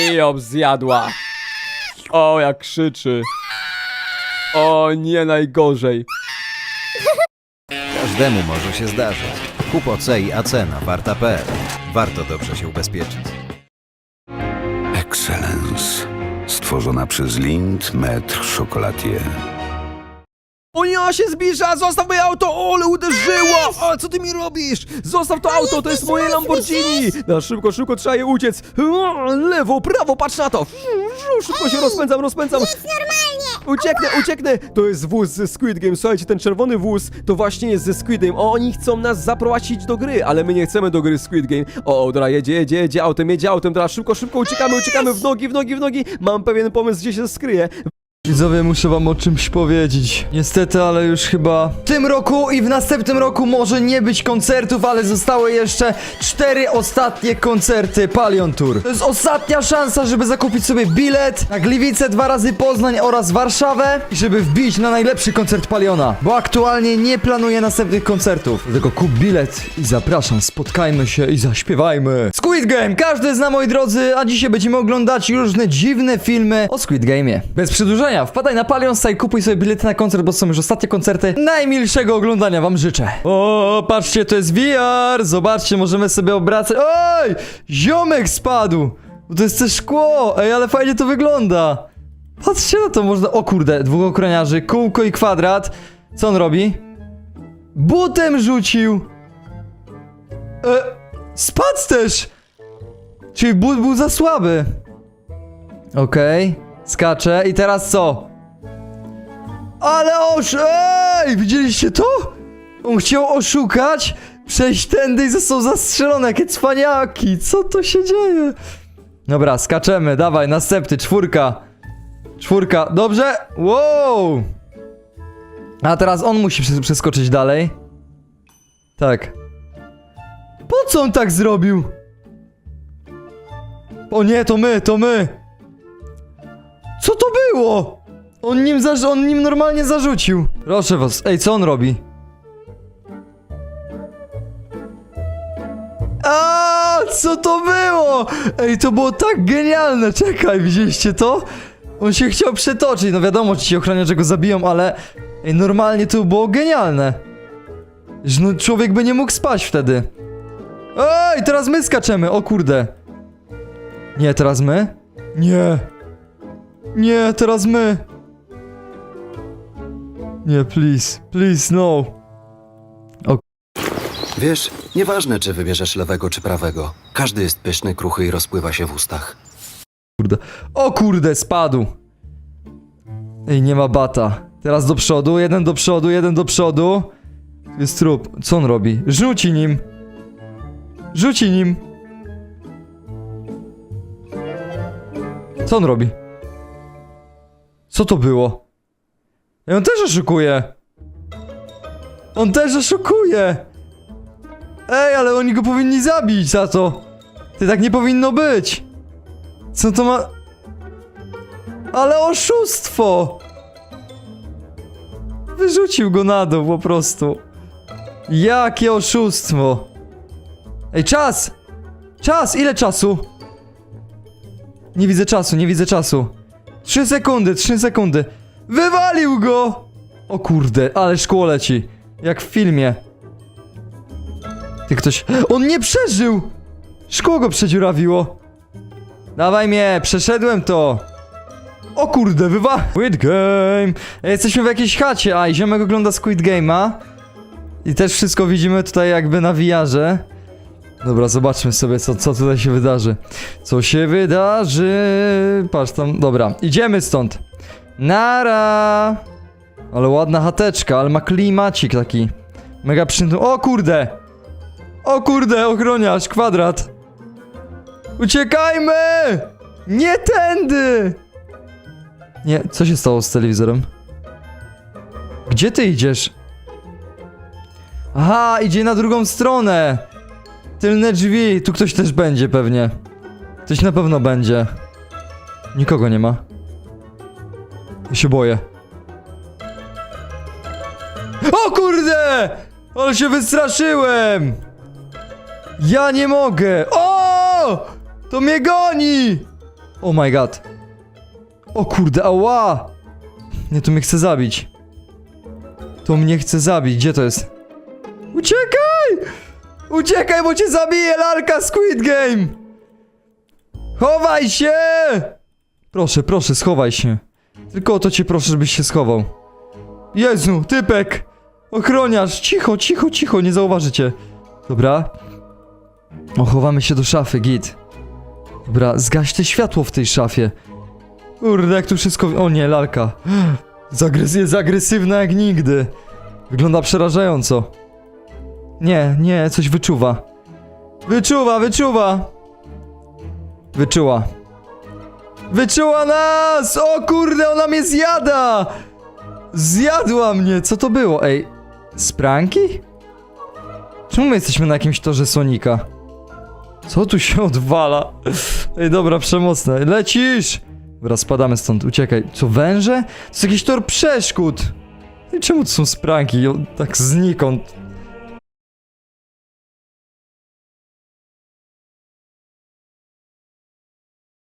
I ją zjadła. O, jak krzyczy. O, nie najgorzej. Każdemu może się zdarzyć. Kup OC i AC na warta.pl. Warto dobrze się ubezpieczyć. Excellence. Stworzona przez Lind Metr Chocolatier. O nie, ona się zbliża! Zostaw moje auto! O, ale uderzyła! O, co ty mi robisz? Zostaw to auto, to jest moje Lamborghini! No, szybko, szybko, trzeba je uciec! O, lewo, prawo, patrz na to! Szybko się rozpędzam, rozpędzam! Ucieknę, ucieknę! To jest wóz ze Squid Game, słuchajcie, ten czerwony wóz to właśnie jest ze Squid Game. O, oni chcą nas zaprowadzić do gry, ale my nie chcemy do gry Squid Game. O, o, dobra, jedzie, jedzie, jedzie autem, jedzie autem, teraz szybko, szybko uciekamy, uciekamy w nogi, w nogi, w nogi! Mam pewien pomysł, gdzie się skryje. Widzowie, muszę wam o czymś powiedzieć. Niestety, ale już chyba w tym roku i w następnym roku może nie być koncertów, ale zostały jeszcze cztery ostatnie koncerty Palion Tour. To jest ostatnia szansa, żeby zakupić sobie bilet na Gliwice, dwa razy Poznań oraz Warszawę i żeby wbić na najlepszy koncert Paliona, bo aktualnie nie planuję następnych koncertów. Dlatego kup bilet i zapraszam, spotkajmy się i zaśpiewajmy. Squid Game! Każdy zna, moi drodzy, a dzisiaj będziemy oglądać różne dziwne filmy o Squid Game'ie. Bez przedłużenia, wpadaj na Palion Site, kupuj sobie bilety na koncert, bo są już ostatnie koncerty. Najmilszego oglądania wam życzę. O, patrzcie, to jest VR! Zobaczcie, możemy sobie obracać. Oj! Ziomek spadł! To jest te szkło! Ej, ale fajnie to wygląda! Patrzcie na to, można... O kurde, dwóch kółko i kwadrat. Co on robi? Butem rzucił! E, spadł też! Czyli but był za słaby. Okej, skacze i teraz co? Ale osz... Ej, widzieliście to? On chciał oszukać, przejść tędy i został zastrzelony, jakie cwaniaki, co to się dzieje? Dobra, skaczemy, dawaj, następny, czwórka. Czwórka, dobrze? Wow! A teraz on musi przes- przeskoczyć dalej. Tak. Po co on tak zrobił? O nie, to my, to my! Co to było? On nim, on nim normalnie zarzucił. Proszę was, ej, co on robi? A, co to było? Ej, to było tak genialne, czekaj, widzieliście to? On się chciał przetoczyć, no wiadomo, ci ochroniarze go zabiją, ale... Ej, normalnie to było genialne. Że no, człowiek by nie mógł spać wtedy. Ej, teraz my skaczemy, o kurde. Nie, teraz my? Nie. Nie, teraz my. Nie, please, please, no. Wiesz, nieważne czy wybierzesz lewego czy prawego. Każdy jest pyszny, kruchy i rozpływa się w ustach. Kurde. O kurde, spadł. Ej, nie ma bata. Teraz do przodu, jeden do przodu, jeden do przodu. Jest trup. Co on robi? Rzuci nim. Rzuci nim. Co on robi? Co to było? Ej, on też oszukuje. On też oszukuje. Ej, ale oni go powinni zabić za to. Ty tak nie powinno być. Co to ma... Ale oszustwo! Wyrzucił go na dół po prostu. Jakie oszustwo! Ej, czas! Czas! Ile czasu? Nie widzę czasu, nie widzę czasu. Trzy sekundy, trzy sekundy. Wywalił go! O kurde, ale szkło leci. Jak w filmie. Ty ktoś... On nie przeżył! Szkło go przedziurawiło. Dawaj mnie, przeszedłem to. O kurde, wywa... Squid Game. Jesteśmy w jakiejś chacie, a i ogląda Squid Game'a. I też wszystko widzimy tutaj jakby na wiarze. Dobra, zobaczmy sobie, co, co tutaj się wydarzy. Co się wydarzy? Patrz tam, dobra, idziemy stąd. Nara! Ale ładna chateczka, ale ma klimacik taki. Mega przyjemny. O kurde! O kurde, ochroniarz, kwadrat. Uciekajmy! Nie tędy! Nie, co się stało z telewizorem? Gdzie ty idziesz? Aha, idzie na drugą stronę! Tylne drzwi, tu ktoś też będzie pewnie. Ktoś na pewno będzie. Nikogo nie ma. Ja się boję. O kurde! Ale się wystraszyłem! Ja nie mogę! O! To mnie goni! Oh my god. O kurde, ała! Nie, to mnie chce zabić. To mnie chce zabić. Gdzie to jest? Uciekaj! Bo cię zabije lalka Squid Game! Chowaj się! Proszę, proszę, schowaj się. Tylko o to cię proszę, żebyś się schował. Jezu, typek! Ochroniarz! Cicho, cicho, cicho, nie zauważy cię. Dobra. O, chowamy się do szafy, git. Dobra, zgaś te światło w tej szafie. Kurde, jak tu wszystko... O nie, lalka. Zagres jest agresywna jak nigdy. Wygląda przerażająco. Nie, nie, coś wyczuwa. Wyczuwa, wyczuwa! Wyczuła. Wyczuła nas! O kurde, ona mnie zjada! Zjadła mnie! Co to było? Ej, spranki? Czemu my jesteśmy na jakimś torze Sonika? Co tu się odwala? Ej, dobra, przemocne. Lecisz! Dobra, spadamy stąd, uciekaj. Co, węże? To jest jakiś tor przeszkód. I czemu to są spranki? Tak znikąd.